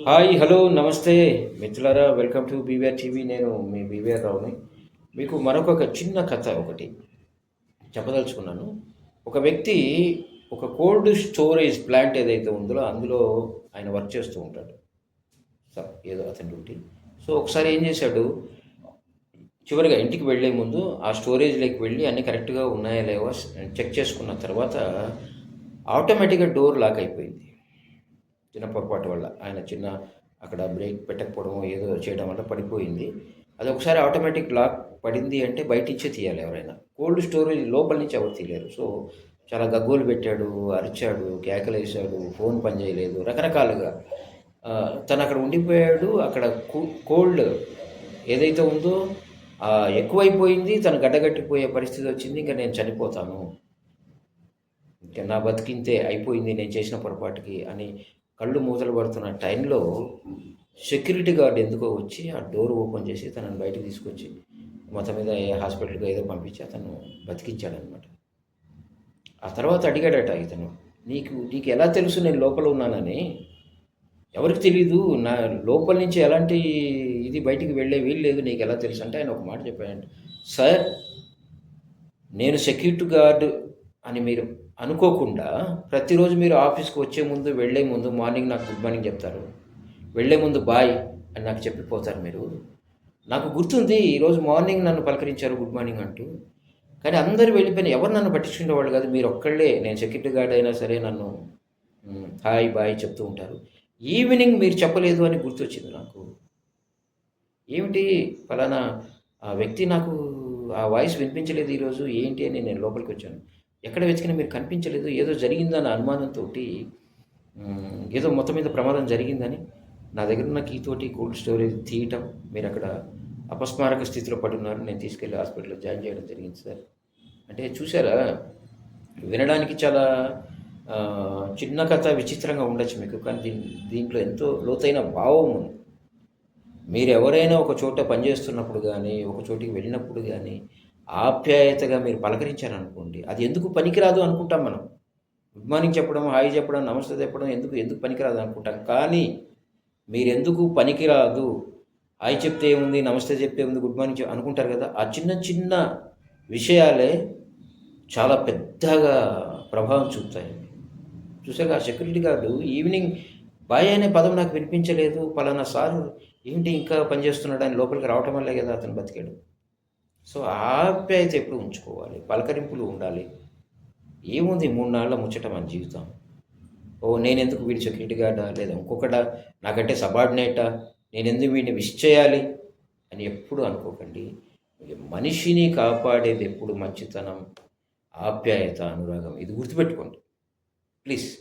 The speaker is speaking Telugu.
హాయ్ హలో నమస్తే. మిత్రులారా వెల్కమ్ టు బీవీఆర్ టీవీ. నేను మీ బీవీఆర్ రావుని. మీకు మరొక చిన్న కథ ఒకటి చెప్పదలుచుకున్నాను. ఒక వ్యక్తి ఒక కోల్డ్ స్టోరేజ్ ప్లాంట్ ఏదైతే ఉందో అందులో ఆయన వర్క్ చేస్తూ ఉంటాడు. సార్ ఏదో అతని డ్యూటీ. సో ఒకసారి ఏం చేశాడు? చివరిగా ఇంటికి వెళ్ళే ముందు ఆ స్టోరేజ్లోకి వెళ్ళి అన్నీ కరెక్ట్గా ఉన్నాయా లేవా చెక్ చేసుకున్న తర్వాత ఆటోమేటిక్గా డోర్ లాక్ అయిపోయింది. చిన్న పొరపాటు వల్ల ఆయన చిన్న అక్కడ బ్రేక్ పెట్టకపోవడం ఏదో చేయడం వల్ల పడిపోయింది. అది ఒకసారి ఆటోమేటిక్ లాక్ పడింది అంటే బయట ఇచ్చే తీయాలి ఎవరైనా. కోల్డ్ స్టోరేజ్ లోపల నుంచి ఎవరు తీయలేరు. సో చాలా గగ్గోలు పెట్టాడు అరిచాడు కేకలేసాడు ఫోన్ పనిచేయలేదు రకరకాలుగా. తను అక్కడ ఉండిపోయాడు. అక్కడ కోల్డ్ ఏదైతే ఉందో ఎక్కువైపోయింది. తను గడ్డగట్టిపోయే పరిస్థితి వచ్చింది. ఇంకా నేను చనిపోతాను. ఇంకా నా బతికింతే అయిపోయింది. నేను చేసిన పొరపాటుకి అని కళ్ళు మూతలు పడుతున్న టైంలో సెక్యూరిటీ గార్డ్ ఎందుకో వచ్చి ఆ డోర్ ఓపెన్ చేసి తనని బయటకు తీసుకొచ్చి మొత్తం మీద ఏ హాస్పిటల్కి ఏదో పంపించి అతను బతికించాడనమాట. ఆ తర్వాత అడిగాడట ఇతను నీకు నీకు ఎలా తెలుసు నేను లోపల ఉన్నానని? ఎవరికి తెలియదు నా లోపల నుంచి ఎలాంటి ఇది బయటికి వెళ్ళే వీలు లేదు నీకు ఎలా తెలుసు? అంటే ఆయన ఒక మాట చెప్పాడంట సార్ నేను సెక్యూరిటీ గార్డు అని మీరు అనుకోకుండా ప్రతిరోజు మీరు ఆఫీస్కి వచ్చే ముందు వెళ్ళే ముందు మార్నింగ్ నాకు గుడ్ మార్నింగ్ చెప్తారు. వెళ్ళే ముందు బాయ్ అని నాకు చెప్పిపోతారు మీరు. నాకు గుర్తుంది ఈరోజు మార్నింగ్ నన్ను పలకరించారు గుడ్ మార్నింగ్ అంటూ. కానీ అందరూ వెళ్ళిపోయిన ఎవరు నన్ను పట్టించుకునే వాళ్ళు కాదు మీరు ఒక్కళ్ళే. నేను సెక్యూరిటీ గార్డ్ అయినా సరే నన్ను హాయ్ బాయ్ చెప్తూ ఉంటారు. ఈవినింగ్ మీరు చెప్పలేదు అని గుర్తొచ్చింది నాకు. ఏమిటి ఫలానా ఆ వ్యక్తి నాకు ఆ వాయిస్ వినిపించలేదు ఈరోజు ఏంటి అని నేను లోపలికి వచ్చాను. ఎక్కడ వెతికినా మీరు కనిపించలేదు ఏదో జరిగిందన్న అనుమానంతో ఏదో మొత్తం మీద ప్రమాదం జరిగిందని నా దగ్గర ఉన్న కీతోటి కోల్డ్ స్టోరేజ్ తీయటం మీరు అక్కడ అపస్మారక స్థితిలో పడున్నారు నేను తీసుకెళ్ళి హాస్పిటల్లో జాయిన్ చేయడం జరిగింది సార్. అంటే చూసారా వినడానికి చాలా చిన్న కథ విచిత్రంగా ఉండొచ్చు మీకు కానీ దీని దీంట్లో ఎంతో లోతైన భావం ఉంది. మీరు ఎవరైనా ఒక చోట పనిచేస్తున్నప్పుడు కానీ ఒక చోటికి వెళ్ళినప్పుడు కానీ ఆప్యాయతగా మీరు పలకరించారనుకోండి అది ఎందుకు పనికిరాదు అనుకుంటాం మనం. గుడ్ మార్నింగ్ చెప్పడం హాయ్ చెప్పడం నమస్తే చెప్పడం ఎందుకు ఎందుకు పనికిరాదు అనుకుంటాం. కానీ మీరు ఎందుకు పనికిరాదు? హాయ్ చెప్తే ఏముంది నమస్తే చెప్తే ఉంది గుడ్ మార్నింగ్ అనుకుంటారు కదా. ఆ చిన్న చిన్న విషయాలే చాలా పెద్దగా ప్రభావం చూపుతాయి. చూసాక ఆ సెక్యూరిటీ గార్డు ఈవినింగ్ బాయ్ అనే పదం నాకు వినిపించలేదు. పలానా సార్ ఏంటి ఇంకా పనిచేస్తున్నాడు ఆయన లోపలికి రావటం వల్లే కదా అతను బతికాడు. సో ఆప్యాయత ఎప్పుడు ఉంచుకోవాలి? పలకరింపులు ఉండాలి. ఏముంది మూడు నాళ్ళ ముచ్చట మన జీవితం? ఓ నేను ఎందుకు వీడి సెక్యూరిటీ గార్డా లేదా ఇంకొకట నాకంటే సబార్డినేటా? నేనెందుకు వీడిని విష్ చేయాలి? అని ఎప్పుడు అనుకోకండి. మనిషిని కాపాడేది ఎప్పుడు మంచితనం? ఆప్యాయత అనురాగం. ఇది గుర్తుపెట్టుకోండి. ప్లీజ్.